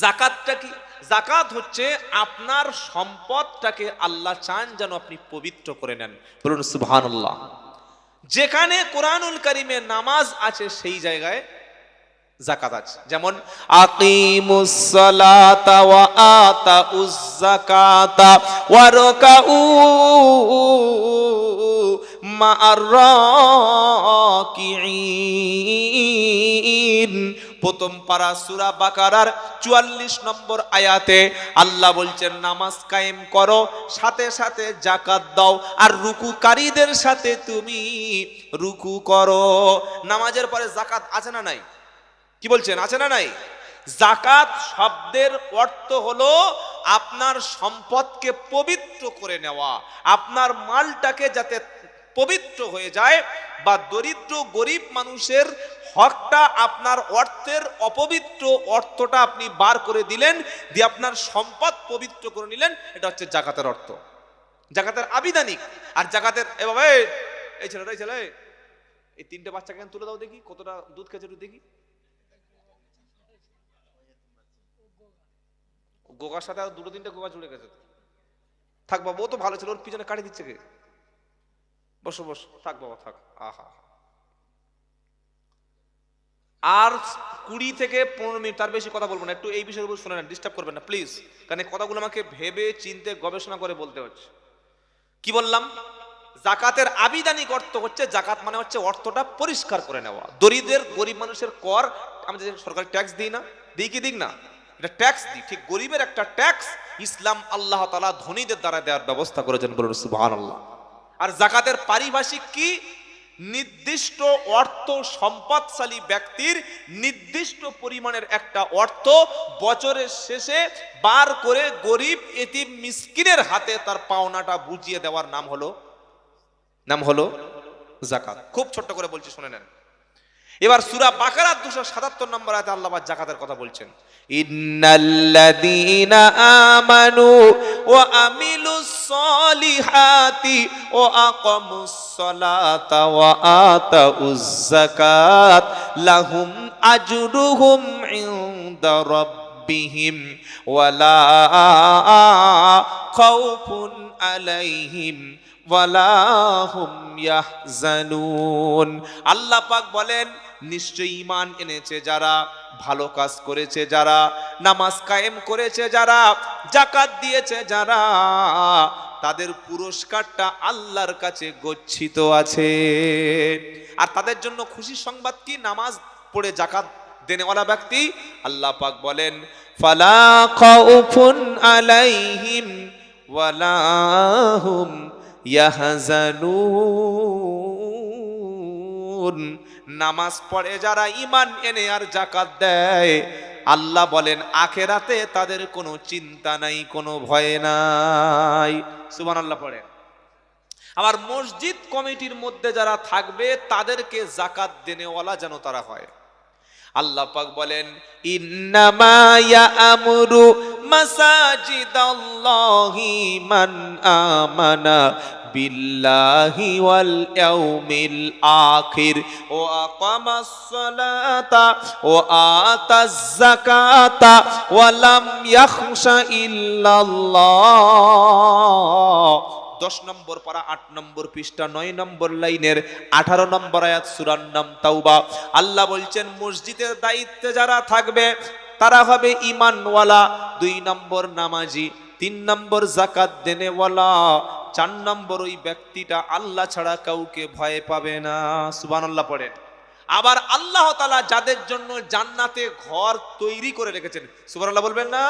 জাকাতটা কি? জাকাত হচ্ছে আপনার সম্পদটাকে আল্লাহ চান যেন আপনি পবিত্র করে নেন। বলুন, সুবহানাল্লাহ। যেখানে কোরআনুল কারিমে নামাজ আছে, সেই জায়গায় জাকাত আছে। যেমন, আকিমুস সালাতা ওয়া আতাউজ যাকাতা ওয়া রাকাউ মা'আর রাকিঈন। প্রথম পারা সুরা বাকারার 44 নম্বর আয়াতে আল্লাহ বলছেন, নামাজ কায়েম করো, সাথে সাথে জাকাত দাও, আর রুকুকারীদের সাথে তুমি রুকু করো। নামাজের পরে জাকাত আছে না নাই? কি বলছেন, আছে না নাই? জাকাত শব্দের অর্থ হলো আপনার সম্পদকে পবিত্র করে নেওয়া, আপনার মালটাকে যাতে পবিত্র হয়ে যায় বা দরিদ্র গরিব মানুষের হকটা আপনার অর্থের অপবিত্র অর্থটা আপনি বার করে দিলেন দিয়ে আপনার সম্পদ পবিত্র করে নিলেন এটা হচ্ছে জাকাতের অর্থ। জাকাতের আবিধানিক। আর জাকাতের এ বাবা এই, ছেলেটা এই ছেলে এই তিনটে বাচ্চাকে এখানে তুলে দাও দেখি কতটা দুধ খেয়েছে একটু দেখি। গোগার সাথে আর দুটো তিনটে গোগা জুড়ে গেছে। থাক বাবা ও তো ভালো ছিল ওর পিছনে কাটি দিচ্ছে কে? বসো বসো থাক বাবা থাক আহা। আর কুড়ি থেকে পনেরো মিনিট, তার বেশি কথা বলব না, একটু এই বিষয়ের উপর শুনে না ডিস্টার্ব করবেন না প্লিজ কারণ কথাগুলো আমাকে ভেবে, চিনতে, গবেষণা করে বলতে হচ্ছে। কি বললাম? জাকাতের আবিধানিক অর্থ হচ্ছে, জাকাত মানে হচ্ছে অর্থটা পরিষ্কার করে নেওয়া। দরিদ্রের, গরিব মানুষের কর আমরা যে সরকারি ট্যাক্স দিই না, দিই কি দিক না? এটা ট্যাক্স দিই, ঠিক গরিবের একটা ট্যাক্স ইসলাম আল্লাহ তালা ধনীদের দ্বারা দেওয়ার ব্যবস্থা করেছেন বলুন সুবাহ আর জাকাতের পারিভাষিক কি? নির্দিষ্ট অর্থ সম্পদশালী ব্যক্তির নির্দিষ্ট পরিমাণের একটা অর্থ বছরের শেষে বার করে গরিব, এতিম, মিসকিনের হাতে তার পাওনাটা বুঝিয়ে দেওয়ার নাম হলো নাম হলো জাকাত। খুব ছোট্ট করে বলছি, শুনে নেন। এবার সুরা বাকারাত দুশো সাতাত্তর নম্বর আয়াতে আল্লাহ জাকাতের কথা বলছেন। ইন্নাল্লাযীনা আমানু ওয়া আমিলুস সলিহাতি ওয়া আকামুস সালাতা ওয়া আতাউজ যাকাত। লাহুম আজরুহুম ইনদা রাব্বিহিম ওয়ালা খাউফুন আলাইহিম ওয়ালাহুম ইয়াহজানুন। আল্লাহ পাক বলেন নিশ্চয় ঈমান এনেছে যারা, ভালো কাজ করেছে যারা, নামাজ কায়েম করেছে যারা, জাকাত দিয়েছে যারা, তাদের পুরস্কারটা আল্লাহর কাছে গচ্ছিত আছে। আর তাদের জন্য খুশি সংবাদ কি? নামাজ পড়ে জাকাত দেনেওয়ালা ব্যক্তি? আল্লাহ পাক বলেন, ফালা আলাইহিম ওয়ালাহুম ইয়াহজানুন। নামাজ পড়ে যারা ইমান এনে আর জাকাত দেয়, আল্লাহ বলেন, আখেরাতে তাদের কোনো চিন্তা নাই, কোনো ভয় নাই। সুবান আল্লাহ পড়ে আবার মসজিদ কমিটির মধ্যে যারা থাকবে, তাদেরকে জাকাত দেনেওয়ালা যেন তারা হয়। আল্লাহ পাক বলেন, ইন্নামা ইয়ামুরু মাসাজিদাল্লাহি মান আমানা বিল্লাহি ওয়াল ইয়াউমিল আখির। ও আকামাস সালাতা ও আতাজ যাকাতা ওয়া লাম ইয়াখশা ইল্লাল্লাহ। দশ নম্বর পারা, আট নম্বর পৃষ্ঠা, নয় নম্বর লাইনের, আঠারো নম্বর আয়াত, সুরার নাম তাওবা। আল্লাহ বলছেন, মসজিদের দায়িত্বে যারা থাকবে, তারা হবে ইমানওয়ালা দুই নম্বর নামাজি, তিন নম্বর জাকাত দেনেওয়ালা, চার নম্বর ওই ব্যক্তিটা আল্লাহ ছাড়া কাউকে ভয় পাবে না। সুবহানাল্লাহ পড়েন। আবার আল্লাহ তালা যাদের জন্য জান্নাতে ঘর তৈরি করে রেখেছেন, সুবহানাল্লাহ বলবেন না?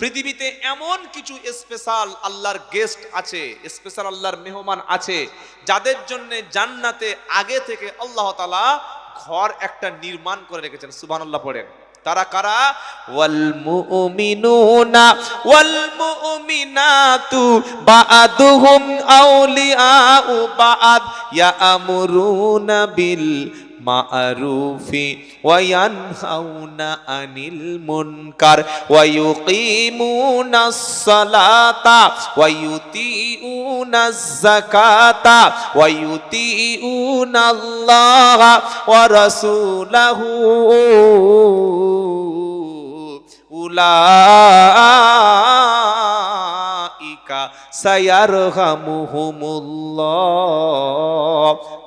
পৃথিবীতে এমন কিছু স্পেশাল আল্লাহর গেস্ট আছে স্পেশাল আল্লাহর মেহমান আছে, যাদের জন্য জান্নাতে আগে থেকে আল্লাহ তালা ঘর একটা নির্মাণ করে রেখেছেন। সুবহানাল্লাহ পড়েন। তারা কারা? ওয়াল মুমিনুনা, ওয়াল মুমিনাতু বা'দুহুম আউলিয়াউ বা'দ, ইয়ামুরুনা বিল মা'রুফি ওয়া ইয়ানহাউনা আনিল মুনকার ওয়া ইউকিমুনাস সালাতা ওয়া ইউতিউনাজ যাকাতা ওয়া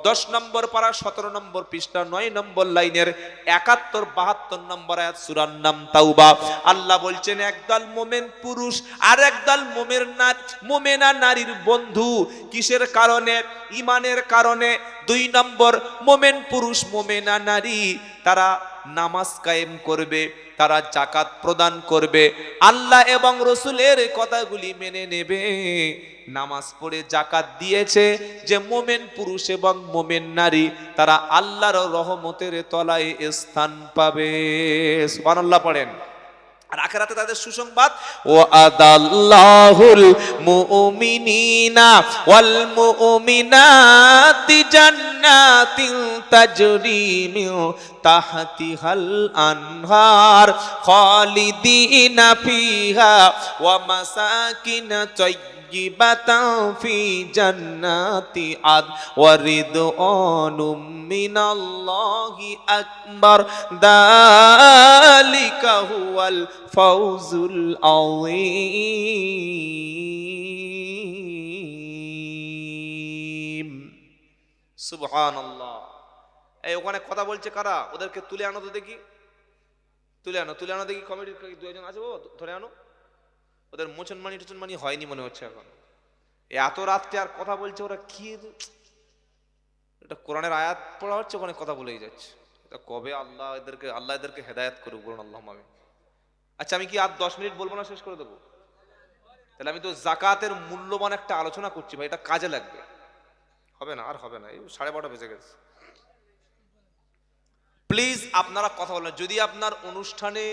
দশ নম্বর পারা, সতেরো নম্বর পৃষ্ঠা, নয় নম্বর লাইনের একাত্তর, বাহাত্তর নম্বর আয়াত, সুরার নাম তাওবা। আল্লাহ বলছেন, একদল মোমেন পুরুষ আর একদল মোমের না মোমেনা নারীর বন্ধু। কিসের কারণে? ইমানের কারণে। দুই নম্বর, মোমেন পুরুষ, মোমেনা নারী। তারা নামাজ কায়েম করবে, তারা জাকাত প্রদান করবে। আল্লাহ এবং রসুলের কথাগুলি মেনে নেবে। নামাজ পড়ে জাকাত দিয়েছে যে মোমেন পুরুষ এবং মোমেন নারী, তারা আল্লাহর রহমতের তলায় স্থান পাবে। সুবহানাল্লাহ পড়েন। আর আখেরাতে তাদের সুসংবাদ, ও আদাল্লাহুল মুমিনিনা ওয়াল মুমিনাতি জান্নাতিন তাজরি মিন তাহতিহাল আনহার খালিদিনা ফিহা ওয়া মাসাকিন طيبة في جنات عدن ورضوان من الله أكبر ذلك هو الفوز العظيم سبحان الله এই ওখানে কথা বলছে কারা ওদেরকে তুলে আনো তো দেখি তুলে আনো তুলে আনো দেখি কমিটির দু একজন আছে বাবা ধরে আনো ওদের মোচনমানি টোচনমানি হয়নি মনে হচ্ছে এখন। এত রাত্রে আর কথা বলছে ওরা কি এটা কোরআনের আয়াত পড়া হচ্ছে ওখানে কথা বলেই যাচ্ছে। এটা কবে আল্লাহ এদেরকে আল্লাহ এদেরকে হেদায়াত করুক বলুন আল্লাহ আমি আচ্ছা আমি কি আর দশ মিনিট বলব না, শেষ করে দেবো? তাহলে আমি তো জাকাতের মূল্যবান একটা আলোচনা করছি ভাই, এটা কাজে লাগবে। হবে না, আর হবে না, এই সাড়ে বারোটা বেজে গেছে। প্লিজ আপনারা কথা বলেন, যদি আপনার অনুষ্ঠানে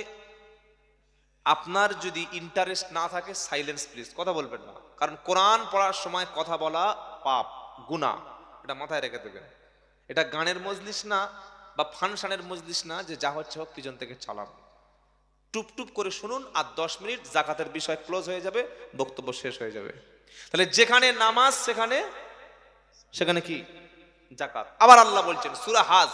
আপনার যদি ইন্টারেস্ট না থাকে সাইলেন্স প্লিজ কথা বলবেন না। কারণ কোরআন পড়ার সময় কথা বলা পাপ, গুনাহ, এটা মাথায় রেখে দেবেন। এটা গানের মজলিস না বা ফাংশনের মজলিস না যে যা হচ্ছে হোক, পিছন থেকে চালান। টুপ টুপ করে শুনুন আর দশ মিনিট জাকাতের বিষয় ক্লোজ হয়ে যাবে, বক্তব্য শেষ হয়ে যাবে। তাহলে যেখানে নামাজ, সেখানে সেখানে কি? জাকাত। আবার আল্লাহ বলছেন, সুরা হাজ।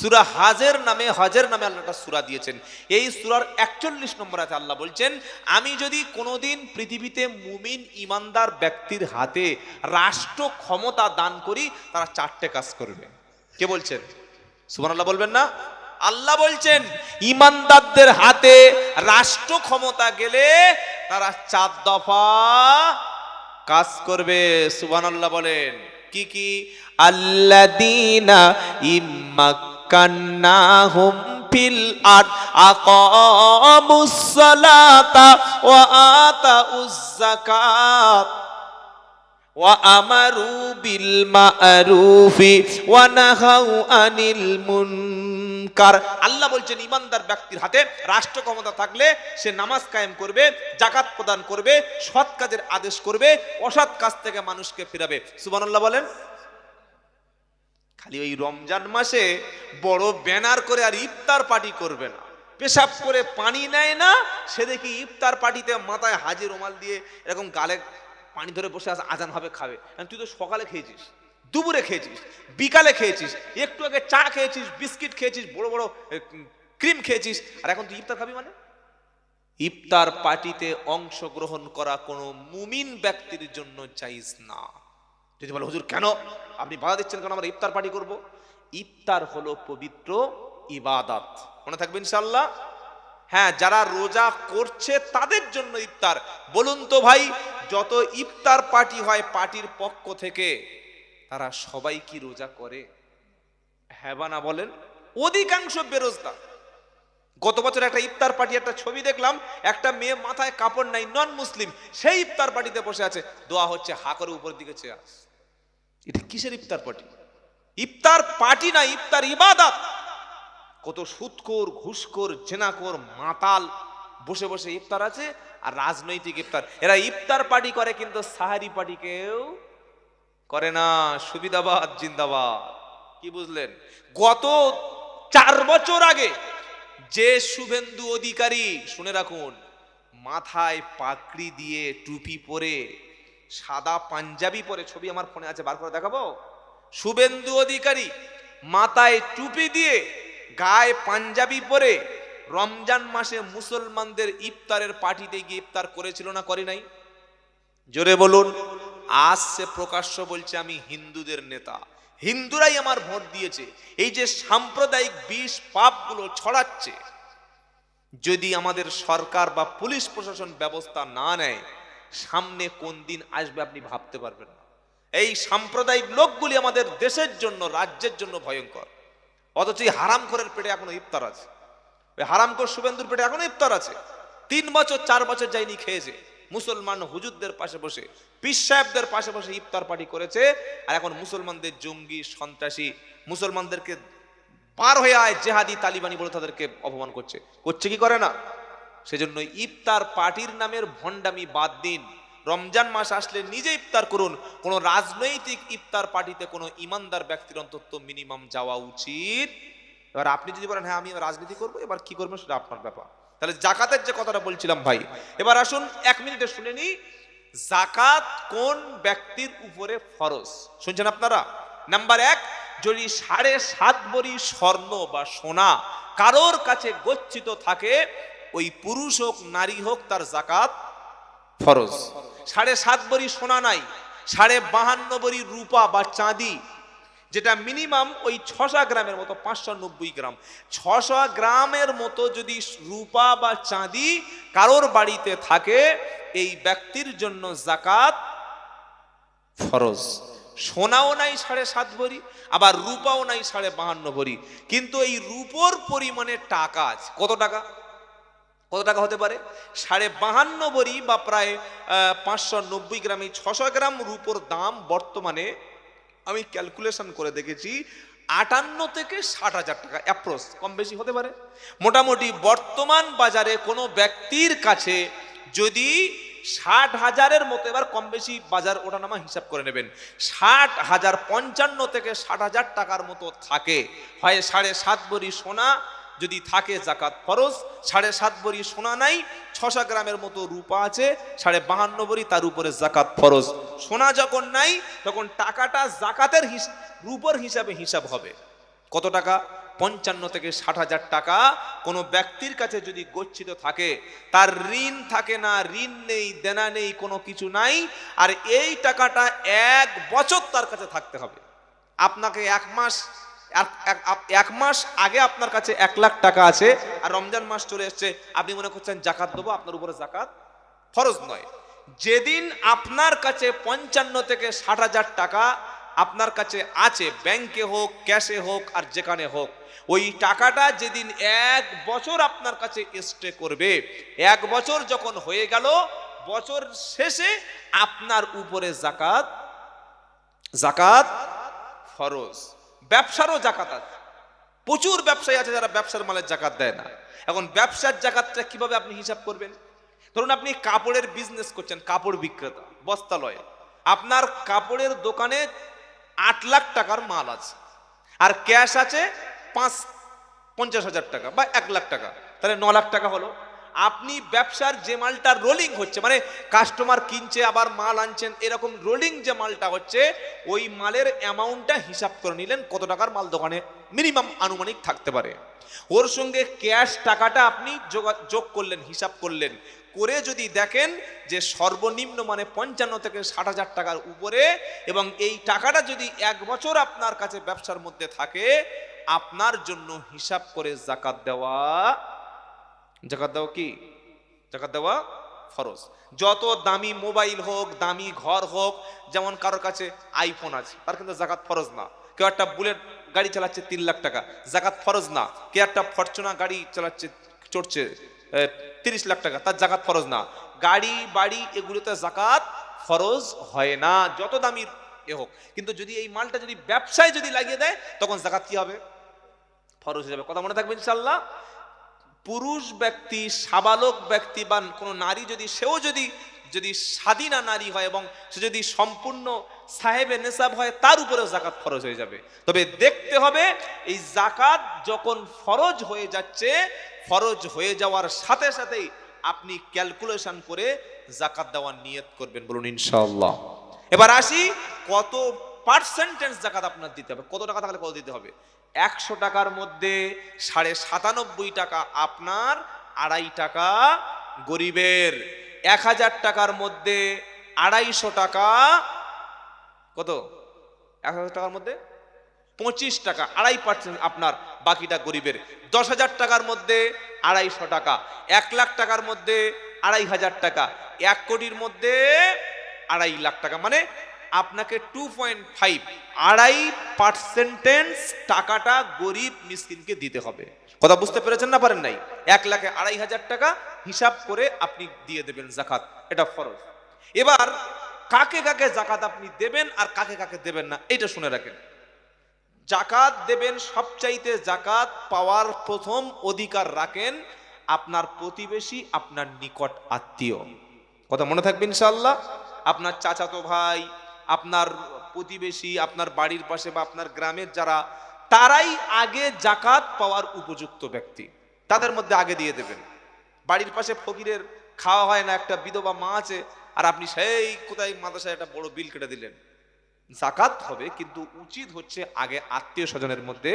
সুরা হাজের নামে, হজের নামে আল্লাহ একটা সুরা দিয়েছেন। এই সুরার একচল্লিশ নম্বর আছে আল্লাহ বলছেন, আমি যদি কোনোদিন পৃথিবীতে মুমিন ইমানদার ব্যক্তির হাতে রাষ্ট্র ক্ষমতা দান করি, তারা চারটে কাজ করবে। কে বলছেন? সুমান আল্লাহ বলবেন না? আল্লাহ বলছেন, ইমানদারদের হাতে রাষ্ট্র ক্ষমতা গেলে তারা চার দফা কাজ করবে। সুবান আল্লাহ বলেন, কি কি? আল্লাদিনা ইম্মাক্কান্নাহুম ফিল আরদ আকামুস সালাতা ওয়া আতাউজ যাকাত وأمروا بالمعروف ونهوا عن المنكر আল্লাহ বলছেন ইমানদার ব্যক্তির হাতে রাষ্ট্র ক্ষমতা থাকলে সে নামাজ কায়েম করবে জাকাত প্রদান করবে সৎ কাজের আদেশ করবে অসৎ কাজ থেকে মানুষকে ফিরাবে সুবহানাল্লাহ বলেন খালি ওই রমজান মাসে বড় ব্যানার করে আর ইফতার পার্টি করবে না। পেশাব করে পানি নেয় না, সে দেখি ইফতার পার্টিতে মাথায় হাজির রুমাল দিয়ে এরকম গালে পানি ধরে বসে আছে, আজান হবে খাবে। আর তুই তো সকালে খেয়েছিস, দুপুরে খেয়েছিস, বিকালে খেয়েছিস, একটু আগে চা খেয়েছিস, বিস্কিট খেয়েছিস, বড় বড় ক্রিম খেয়েছিস, আর এখন তুই ইফতার খাবি মানে? ইফতার পার্টিতে অংশগ্রহণ করা কোনো মুমিন ব্যক্তির জন্য চাইস না। যদি বলে, হুজুর, কেন? আপনি বাধা দিচ্ছেন কেন? আমরা ইফতার পার্টি করব। ইফতার হলো পবিত্র ইবাদত। মনে থাকবে ইনশাল্লাহ হ্যাঁ যারা রোজা করছে তাদের জন্য ইফতার। বলুন তো ভাই, যত ইফতার পার্টি হয় পার্টির পক্ষ থেকে, তারা সবাই কি রোজা করে? হ্যাঁ বলেন? অধিকাংশ বেরোজগার। গত বছর একটা ইফতার পার্টি, একটা ছবি দেখলাম, একটা মেয়ে মাথায় কাপড় নাই নন মুসলিম সেই ইফতার পার্টিতে বসে আছে। দোয়া হচ্ছে হা করে উপর দিকে চেয়ে আস এটা কিসের ইফতার পার্টি? ইফতার পার্টি না, ইফতার ইবাদত। কত সুৎকর ঘুষখোর জেনাকোর মাতাল বসে বসে ইফতার আছে আর রাজনৈতিক ইফতার। এরা ইফতার পার্টি করে কিন্তু সাহারি পার্টি কেউ করে না। সুবিধাবাদ, জিন্দাবাদ। কি বুঝলেন? গত চার বছর আগে যে শুভেন্দু অধিকারী, শুনে রাখুন, মাথায় পাকড়ি দিয়ে টুপি পরে সাদা পাঞ্জাবি পরে ছবি আমার ফোনে আছে, বার করে দেখাবো। শুভেন্দু অধিকারী মাথায় টুপি দিয়ে গায়ে পাঞ্জাবি পরে রমজান মাসে মুসলমানদের ইফতারের পার্টিতে গিয়ে ইফতার করেছিল না করে নাই? জোরে বলুন, আজ সে প্রকাশ্য বলছে আমি হিন্দুদের নেতা। হিন্দুরাই আমার ভোট দিয়েছে। এই যে সাম্প্রদায়িক বিষ পাপগুলো ছড়াচ্ছে, যদি আমাদের সরকার বা পুলিশ প্রশাসন ব্যবস্থা না নেয় সামনে কোন দিন আসবে আপনি ভাবতে পারবেন না। এই সাম্প্রদায়িক লোকগুলি আমাদের দেশের জন্য, রাজ্যের জন্য ভয়ঙ্কর। অথচ এই হারামখোরের পেটে এখনও ইফতার আছে। ওই হারামখোর শুভেন্দুর পেটে এখনও ইফতার আছে। তিন বছর, চার বছর যায়নি খেয়েছে। মুসলমান হুজুরদের পাশে বসে, পীর সাহেবদের পাশে বসে ইফতার পার্টি করেছে। আর এখন মুসলমানদের জঙ্গি, সন্ত্রাসী, মুসলমানদেরকে পার হয়ে আয় জেহাদি, তালিবানি বলে তাদেরকে অপমান করছে। করছে কি করে না? সেজন্য ইফতার পার্টির নামের ভণ্ডামি বাদ দিন। রমজান মাস আসলে নিজে ইফতার করুন। কোনো রাজনৈতিক ইফতার পার্টিতে কোনো ইমানদার ব্যক্তির অন্তত মিনিমাম যাওয়া উচিত। এবার আপনি যদি বলেন হ্যাঁ আমি রাজনীতি করব, এবার কি করব সেটা আপনার ব্যাপার। তাহলে জাকাতের যে কথাটা বলছিলাম ভাই, এবার আসুন এক মিনিটে শুনে নি জাকাত কোন ব্যক্তির উপরে ফরজ? শুনছেন আপনারা? নাম্বার এক, যদি সাড়ে সাত বড়ি স্বর্ণ বা সোনা কারোর কাছে গচ্ছিত থাকে ওই পুরুষ হোক, নারী হোক, তার জাকাত ফরজ। সাড়ে সাত বড়ি সোনা নাই, সাড়ে বাহান্ন বড়ি রূপা বা চাঁদি, যেটা মিনিমাম ওই ছশা গ্রামের মতো, পাঁচশো নব্বই গ্রাম। ছশো গ্রামের মতো যদি রূপা বা চাঁদি কারোর বাড়িতে থাকে, এই ব্যক্তির জন্য জাকাত ফরজ। সোনাও নাই সাড়ে সাত ভরি আবার রূপাও নাই সাড়ে বাহান্ন ভরি কিন্তু এই রূপোর পরিমাণে টাকা আছে। কত টাকা? কত টাকা হতে পারে? সাড়ে বাহান্ন বড়ি বা প্রায় পাঁচশো নব্বই গ্রামে ছশো গ্রাম রূপোর দাম বর্তমানে আমি ক্যালকুলেশন করে দেখেছি, আটান্ন থেকে ষাট হাজার টাকা, অ্যাপ্রোচ, কম বেশি হতে পারে। মোটামুটি বর্তমান বাজারে কোনো ব্যক্তির কাছে যদি ষাট হাজারের মতো, এবার কম বেশি বাজার ওঠানামা হিসাব করে নেবেন, ষাট হাজার পঞ্চান্ন থেকে ষাট হাজার টাকার মতো থাকে। হয় সাড়ে সাত বড়ি সোনা যদি থাকে জাকাত ফরজ, সাড়ে সাত বড়ি সোনা নাই, ছশো গ্রামের মতো রূপা আছে, সাড়ে বাহান্ন বড়ি তার উপরে জাকাত ফরজ। সোনা যখন নাই, তখন টাকাটা জাকাতের রূপর হিসাবে হিসাব হবে। কত টাকা? পঞ্চান্ন থেকে ষাট হাজার টাকা। কোনো ব্যক্তির কাছে যদি গচ্ছিত থাকে, তার ঋণ থাকে না, ঋণ নেই, দেনা নেই, কোনো কিছু নাই, আর এই টাকাটা এক বছর তার কাছে থাকতে হবে। আপনাকে এক মাস এক মাস আগে আপনার কাছে এক লাখ টাকা আছে, আর রমজান মাস চলে এসছে, আপনি মনে করছেন জাকাত দেবো, আপনার উপরে জাকাত ফরজ নয়। যেদিন আপনার কাছে পঞ্চান্ন থেকে ষাট হাজার টাকা আপনার কাছে আছে ব্যাংকে হোক ক্যাশে হোক, আর যেখানে হোক, ওই টাকাটা যেদিন এক বছর আপনার কাছে স্টে করবে, এক বছর যখন হয়ে গেল, বছর শেষে আপনার উপরে জাকাত জাকাত ফরজ। ব্যবসারও জাকাত আছে। প্রচুর ব্যবসায়ী আছে যারা ব্যবসার মালের জাকাত দেয় না। এখন ব্যবসার জাকাতটা কীভাবে আপনি হিসাব করবেন? ধরুন আপনি কাপড়ের বিজনেস করছেন, কাপড় বিক্রেতা, বস্তালয়ে। আপনার কাপড়ের দোকানে আট লাখ টাকার মাল আছে। আর ক্যাশ আছে পাঁচ, পঞ্চাশ হাজার টাকা বা এক লাখ টাকা। তাহলে ন লাখ টাকা হলো। আপনি ব্যবসার যে মালটা রোলিং হচ্ছে মানে কাস্টমার কিনছে, আবার মাল আনছেন, এরকম রোলিং যে মালটা হচ্ছে, ওই মালের অ্যামাউন্টটা হিসাব করে নিলেন কত টাকার মাল দোকানে মিনিমাম আনুমানিক থাকতে পারে। ওর সঙ্গে ক্যাশ টাকাটা আপনি যোগা- করলেন, হিসাব করলেন। করে যদি দেখেন যে সর্বনিম্ন মানে পঞ্চান্ন থেকে ষাট হাজার টাকার উপরে, এবং এই টাকাটা যদি এক বছর আপনার কাছে ব্যবসার মধ্যে থাকে, আপনার জন্য হিসাব করে জাকাত দেওয়া জাকাত দেওয়া কি? জাকাত দেওয়া ফরজ। যত দামি মোবাইল হোক, দামি ঘর হোক, যেমন কারোর কাছে আইফোন আছে, তার কিন্তু জাকাত ফরজ না। কেউ একটা বুলেট গাড়ি চালাচ্ছে তিন লাখ টাকা, জাকাত ফরজ না। কেউ একটা ফরচুনা গাড়ি চালাচ্ছে, চড়ছে তিরিশ লাখ টাকা, তার জাকাত ফরজ না। গাড়ি, বাড়ি এগুলোতে জাকাত ফরজ হয় না, যত দামি এ হোক। কিন্তু যদি এই মালটা যদি ব্যবসায় যদি লাগিয়ে দেয়, তখন জাকাত কি হবে? ফরজ হয়ে যাবে। কথা মনে থাকবে ইনশাল্লাহ পুরুষ ব্যক্তি, সাবালক ব্যক্তি বা কোনো নারী যদি, সেও যদি যদি স্বাধীনা নারী হয় এবং সে যদি সম্পূর্ণ সাহেবে নেশাব হয়, তার উপরেও জাকাত ফরজ হয়ে যাবে। তবে দেখতে হবে, এই জাকাত যখন ফরজ হয়ে যাচ্ছে, ফরজ হয়ে যাওয়ার সাথে সাথেই আপনি ক্যালকুলেশন করে জাকাত দেওয়ার নিয়ত করবেন বলুন ইনশাআল্লাহ। এবার আসি, কত পার্সেন্টেজ জাকাত আপনার দিতে হবে? কত টাকা থাকলে কত দিতে হবে? একশো টাকার মধ্যে সাড়ে সাতানব্বই টাকা আপনার আড়াই টাকা গরিবের। এক হাজার টাকার মধ্যে আড়াইশো টাকা, কত? এক হাজার টাকার মধ্যে? পঁচিশ টাকা, আড়াই পার্সেন্ট আপনার বাকিটা গরিবের। দশ হাজার টাকার মধ্যে আড়াইশো টাকা, এক লাখ টাকার মধ্যে আড়াই হাজার টাকা, এক কোটির মধ্যে আড়াই লাখ টাকা। মানে আপনাকে টু পয়েন্ট ফাইভ আড়াই পার্সেন্টেন্স টাকাটা গরিব মিসকিনকে দিতে হবে। কথা বুঝতে পেরেছেন না পারেন নাই? এক লাখে আড়াই হাজার টাকা হিসাব করে আপনি দিয়ে দেবেন জাকাত। এটা ফরজ। এবার কাকে কাকে জাকাত আপনি দেবেন আর কাকে কাকে দেবেন না এটা শুনে রাখেন। জাকাত দেবেন সবচাইতে জাকাত পাওয়ার প্রথম অধিকার রাখেন আপনার প্রতিবেশী, আপনার নিকট আত্মীয়। কথা মনে থাকবে ইনশাল্লাহ আপনার চাচাতো ভাই আপনার প্রতিবেশী, আপনার বাড়ির পাশে বা আপনার গ্রামের যারা, তারাই আগে জাকাত পাওয়ার উপযুক্ত ব্যক্তি। তাদের মধ্যে আগে দিয়ে দেবেন। বাড়ির পাশে ফকিরের খাওয়া হয় না, একটা বিধবা মা আছে, আর আপনি সেই কোথায় মাদ্রাসায় একটা বড় বিল কেটে দিলেন। জাকাত হবে, কিন্তু উচিত হচ্ছে আগে আত্মীয় স্বজনের মধ্যে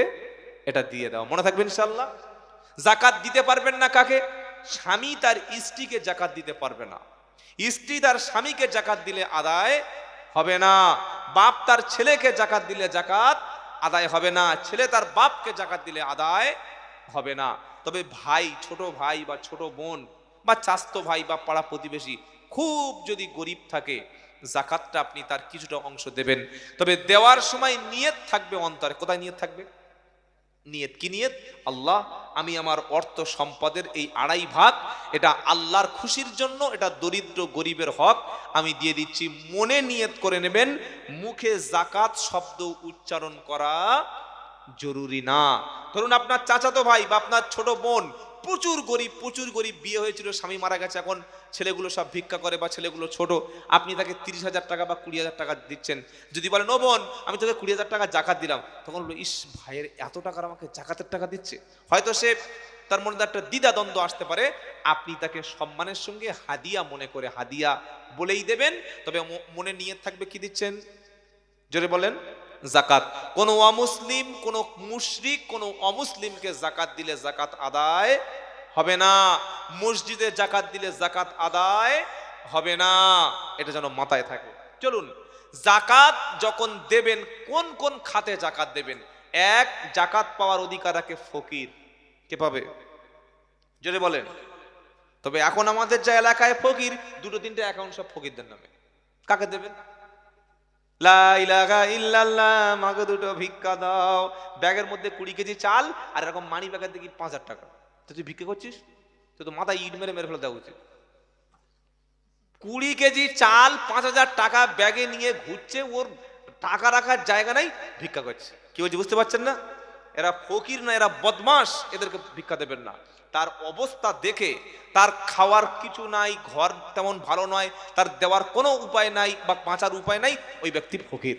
এটা দিয়ে দেওয়া। মনে থাকবে ইনশাল্লাহ জাকাত দিতে পারবেন না কাকে? স্বামী তার স্ত্রীকে জাকাত দিতে পারবে না। স্ত্রী তার স্বামীকে জাকাত দিলে আদায় হবে না। বাপ তার ছেলেকে জাকাত দিলে জাকাত, আদায় হবে না। ছেলে তার বাপকে জাকাত দিলে আদায় হবে না। তবে ভাই, ছোট ভাই বা ছোট বোন বা চাস্ত ভাই বা পাড়া প্রতিবেশী খুব যদি গরিব থাকে, জাকাতটা আপনি তার কিছুটা অংশ দেবেন। তবে দেওয়ার সময় নিয়ত থাকবে অন্তরে। কোথায় নিয়ত থাকবে? নিয়ত কি নিয়ত? আল্লাহ, আমি আমার অর্থ সম্পদের এই আড়াই ভাগ, এটা আল্লাহর খুশির জন্য, এটা দরিদ্র গরিবের হক, আমি দিয়ে দিচ্ছি। মনে নিয়ত করে নেবেন, মুখে জাকাত শব্দ উচ্চারণ করা জরুরি না। ধরুন আপনার চাচাতো ভাই বা আপনার ছোট বোন প্রচুর গরিব প্রচুর গরিব বিয়ে হয়েছিল, স্বামী মারা গেছে, এখন ছেলেগুলো সব ভিক্ষা করে বা ছেলেগুলো ছোট, আপনি তাকে তিরিশ হাজার টাকা বা কুড়ি হাজার টাকা দিচ্ছেন। যদি বলেন, ও বোন, আমি তোকে কুড়ি হাজার টাকা জাকাত দিলাম। তখন বলল ইস, ভাইয়ের এত টাকার আমাকে জাকাতের টাকা দিচ্ছে? হয়তো সে, তার মধ্যে একটা দ্বিধা দ্বন্দ্ব আসতে পারে। আপনি তাকে সম্মানের সঙ্গে হাদিয়া মনে করে, হাদিয়া বলেই দেবেন। তবে মনে নিয়ে থাকবে কি দিচ্ছেন? জোরে বলেন। জাকাত কোন অমুসলিম, কোন মুশরিক, কোন অমুসলিমকে জাকাত দিলে জাকাত আদায় হবে না। মসজিদে জাকাত দিলে জাকাত আদায় হবে না। এটা যেন মাথায় থাকে। চলুন জাকাত যখন দেবেন, কোন কোন খাতে জাকাত দেবেন? এক জাকাত পাওয়ার অধিকার রাখে ফকির। কে পাবে? যদি বলেন। তবে এখন আমাদের যা এলাকায় ফকির, দুটো তিনটে অ্যাকাউন্ট সব ফকিরদের নামে। কাকে দেবেন? মাগো দুটো ভিক্ষা দাও। ব্যাগের মধ্যে কুড়ি কেজি চাল, আর এরকম মানি ব্যাগের দেখি পাঁচ হাজার টাকা। তো তুই ভিক্ষা করছিস? তো তো মাথায় ইট মেরে মেরে ফেলে দেওয়া উচিত। কুড়ি কেজি চাল, পাঁচ হাজার টাকা ব্যাগে নিয়ে ঘুরছে, ওর টাকা রাখার জায়গা নাই, ভিক্ষা করছে। কি বলছি, বুঝতে পারছেন না? এরা ফকির না, এরা বদমাস এদেরকে ভিক্ষা দেবেন না। তার অবস্থা দেখে তার খাওয়ার কিছু নাই, ঘর তেমন ভালো নয়, তার দেওয়ার কোনো উপায় নাই বা বাঁচার উপায় নাই, ওই ব্যক্তি ফকির।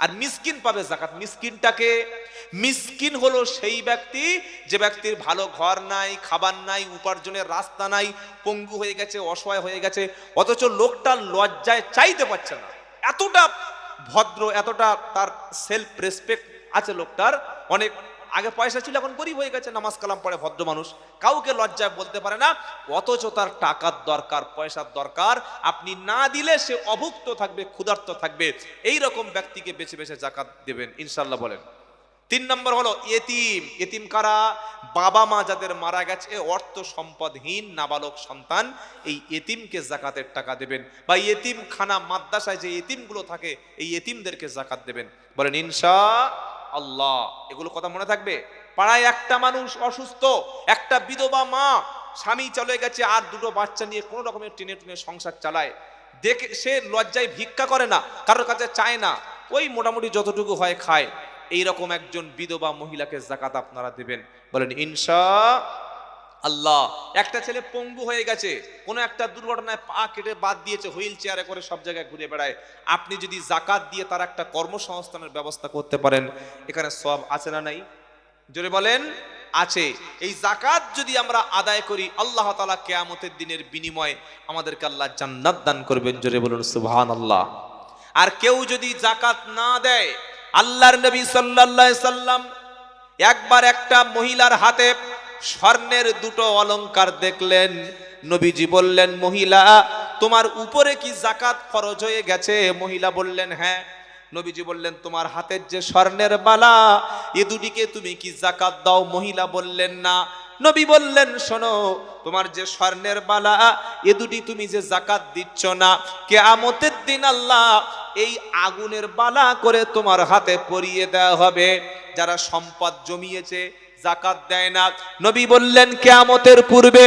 আর মিসকিন পাবে জাকাত। মিসকিনটাকে, মিসকিন হলো সেই ব্যক্তি যে ব্যক্তির ভালো ঘর নাই, খাবার নাই, উপার্জনের রাস্তা নাই, পঙ্গু হয়ে গেছে, অসহায় হয়ে গেছে, অথচ লোকটা লজ্জায় চাইতে পারছে না। এতটা ভদ্র, এতটা তার সেলফ রেসপেক্ট আছে লোকটার, অনেক আগে পয়সা ছিল, এখন গরিব হয়ে গেছে, নামাজ কালাম পড়ে ভদ্র মানুষ। কাউকে লজ্জায় বলতে পারে না, অথচ তার টাকার দরকার, পয়সার দরকার। আপনি না দিলে সে অভুক্ত থাকবে, ক্ষুধার্ত থাকবে। এই রকম ব্যক্তিকে বেছে বেছে জাকাত দেবেন ইনশাল্লাহ বলেন। তিন নম্বর হলো এতিম। এতিম কারা? বাবা মা যাদের মারা গেছে অর্থ সম্পদহীন, নাবালক সন্তান, এই এতিমকে জাকাতের টাকা দেবেন। বা এতিম খানা মাদ্রাসায় যে এতিমগুলো থাকে, এই এতিমদেরকে জাকাত দেবেন। বলেন, ইনশা আল্লাহ। এগুলো কথা মনে থাকবে? পাড়ায় একটা মানুষ অসুস্থ, একটা বিধবা মা, স্বামী চলে গেছে, আর দুটো বাচ্চা নিয়ে কোনো রকমের টেনে টেনে সংসার চালায়। দেখে সে লজ্জায় ভিক্ষা করে না, কারোর কাছে চায় না, ওই মোটামুটি যতটুকু হয় খায়। এইরকম একজন বিধবা মহিলাকে জাকাত আপনারা দেবেন। বলেন, ইনশা আল্লাহ। একটা ছেলে পঙ্গু হয়ে গেছে, কোনো একটা দুর্ঘটনায় পা কেটে বাদ দিয়েছে, হুইল চেয়ারে করে সব জায়গায় ঘুরে বেড়ায়। আপনি যদি জাকাত দিয়ে তার একটা কর্মসংস্থানের ব্যবস্থা করতে পারেন, এখানে সব আছে না নাই? জোরে বলেন, আছে। এই জাকাত যদি আমরা আদায় করি, আল্লাহ তালা কেয়ামতের দিনের বিনিময়ে আমাদেরকে আল্লাহ জান্নাত দান করবেন। জোরে বলুন সুবহান আল্লাহ আর কেউ যদি জাকাত না দেয়, আল্লাহর নবী আলাইহি সাল্লাম একবার একটা মহিলার হাতে স্বর্ণের দুটো অলংকার দেখলেন। নবীজি বললেন, মহিলা, তোমার উপরে কি জাকাত ফরজ হয়ে গেছে? মহিলা বললেন হ্যাঁ। নবীজি বললেন, তোমার হাতের যে স্বর্ণের বালা, এ দুটিকে তুমি কি জাকাত দাও? মহিলা বললেন, না। নবী বললেন, শোনো, তোমার যে স্বর্ণের বালা, এ দুটি তুমি যে জাকাত দিচ্ছ না কে আমতের দিন আল্লাহ এই আগুনের বালা করে তোমার হাতে পরিয়ে দেওয়া হবে। যারা সম্পদ জমিয়েছে জাকাত দেয় না। নবী বললেন, কেয়ামতের পূর্বে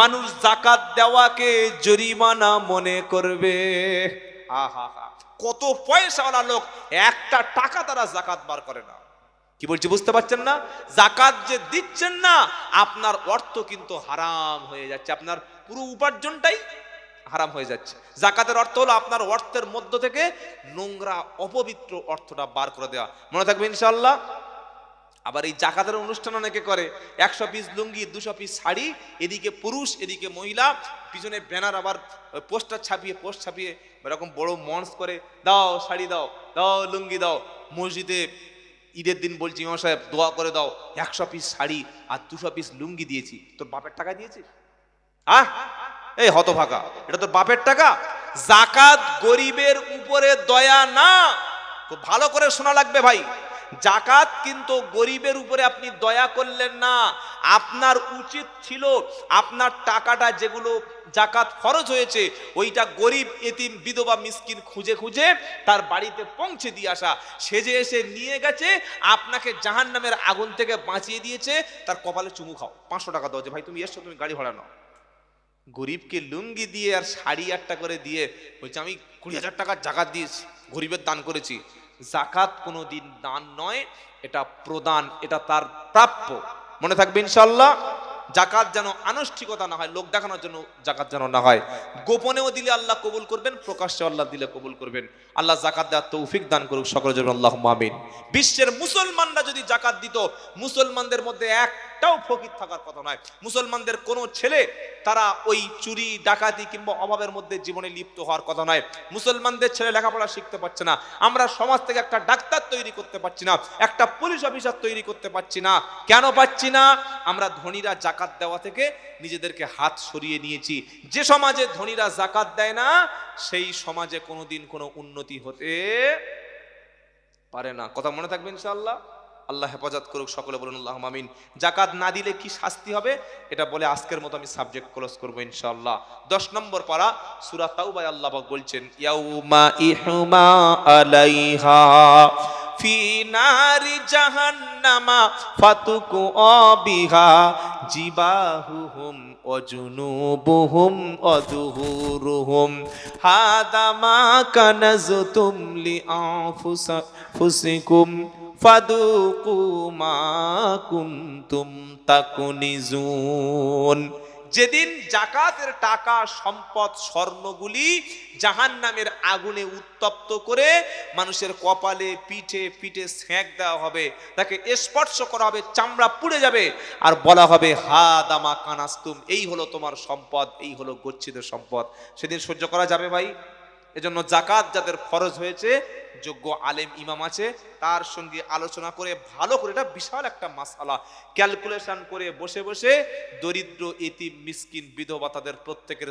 মানুষ জাকাত দেওয়াকে জরিমানা মনে করবে। কত পয়সাওয়ালা লোক, একটা টাকা তারা জাকাত বার করে না। কি বলছি, বুঝতে পারছেন না? জাকাত যে দিচ্ছেন না, আপনার অর্থ কিন্তু হারাম হয়ে যাচ্ছে। আপনার পুরো উপার্জনটাই হারাম হয়ে যাচ্ছে। জাকাতের অর্থ হলো আপনার অর্থের মধ্য থেকে নোংরা, অপবিত্র অর্থটা বার করে দেওয়া। মনে থাকবে ইনশাল্লাহ আবার এই জাকাতের অনুষ্ঠান অনেকে করে। একশো পিস লুঙ্গি, দুশো পিস শাড়ি, এদিকে পুরুষ, এদিকে মহিলা, পিছনে ব্যানার আবার পোস্টার ছাপিয়ে পোস্ট ছাপিয়ে এরকম বড় মঞ্চ করে, দাও শাড়ি দাও দাও লুঙ্গি দাও, মসজিদে ঈদের দিন বলছি ইমাম সাহেব, দোয়া করে দাও, একশো পিস শাড়ি আর দুশো পিস লুঙ্গি দিয়েছি। তোর বাপের টাকা দিয়েছি? আহ, এই হতভাগা, এটা তোর বাপের টাকা? জাকাত গরিবের উপরে দয়া না, খুব ভালো করে শোনা লাগবে ভাই। জাকাত কিন্তু গরিবের উপরে আপনি দয়া করলেন না। আপনার উচিত ছিল আপনার টাকাটা যেগুলো জাকাত খরচ হয়েছে, ওইটা গরিব, এতিম, বিধবা, মিসকিন খুঁজে খুঁজে তার বাড়িতে পৌঁছে দিয়ে আসা। সে যে এসে নিয়ে গেছে, আপনাকে জাহান নামের আগুন থেকে বাঁচিয়ে দিয়েছে। তার কপালে চুমু খাও, পাঁচশো টাকা দাও যে, ভাই, তুমি এসছো, তুমি গাড়ি ভাড়া নাও। গরিবকে লুঙ্গি দিয়ে আর শাড়ি একটা করে দিয়ে বলছে, আমি কুড়ি হাজার টাকার জাকাত দিয়েছি গরিবের দান করেছি। জাকাত কোনো দিন দান নয়, এটা প্রদান, এটা তার প্রাপ্য। মনে থাকবে ইনশাল্লাহ জাকাত যেন আনুষ্ঠিকতা না হয়, লোক দেখানোর জন্য জাকাত যেন না হয়। গোপনেও দিলে আল্লাহ কবুল করবেন প্রকাশ্যে আল্লাহ দিলে কবুল করবেন। আল্লাহ জাকাত দেওয়ার তৌফিক দান করুক সকলের জন্য আল্লাহ মামিন বিশ্বের মুসলমানরা যদি জাকাত দিত, মুসলমানদের মধ্যে একটাও ফকির থাকার কথা নয়। মুসলমানদের কোনো ছেলে তারা ওই চুরি, ডাকাতি কিংবা অভাবের মধ্যে জীবনে লিপ্ত হওয়ার কথা নয়। মুসলমানদের ছেলে লেখাপড়া শিখতে পারছে না। আমরা সমাজ থেকে একটা ডাক্তার তৈরি করতে পারছি না। একটা পুলিশ অফিসার তৈরি করতে পারছি না। কেন পাচ্ছি না? আমরা ধনীরা জাকাত দেওয়া থেকে নিজেদেরকে হাত সরিয়ে নিয়েছি। যে সমাজে ধনীরা জাকাত দেয় না, সেই সমাজে কোনোদিন কোনো উন্নতি হতে পারে না। কথা মনে থাকবে ইনশাআল্লাহ? আল্লাহ হেফাজত করুক, সকলে বলুন আল্লাহ মামিন জাকাত না দিলে কি শাস্তি হবে? এটা বলে আজকের মতো আমি সাবজেক্ট ক্লোজ করব ইনশাআল্লাহ। দশ নম্বর পারা, সুরা তাওবায় আল্লাহ বলছেন, ইয়াউমা ইহুমা আলাইহা ফি নারি জাহান্নামা ফাতুকু অবিহা জিবাহুহুম অজুনুবুহুম অদুহুরুহুম হাদামা কানাজতুম ফুসিকুম ফাদুকু মা যেদিন জাকাতের টাকা, সম্পদ, স্বর্ণগুলি জাহান নামের আগুনে উত্তপ্ত করে মানুষের কপালে, পিঠে পিঠে স্যাঁক দেওয়া হবে, তাকে স্পর্শ করা হবে, চামড়া পুড়ে যাবে আর বলা হবে, হা দামা কানাস্তুম এই হলো তোমার সম্পদ, এই হলো গচ্ছিত সম্পদ। সেদিন সহ্য করা যাবে ভাই? এজন্য জাকাত যাদের ফরজ হয়েছে, যোগ্য আলেম ইমাম আছে, তার সঙ্গে আলোচনা করে, ভালো করে, এটা বিশাল একটা মাসালা। ক্যালকুলেশন করে বসে বসে দরিদ্র ইতি মিসকিন, বিধবা তাদের প্রত্যেকের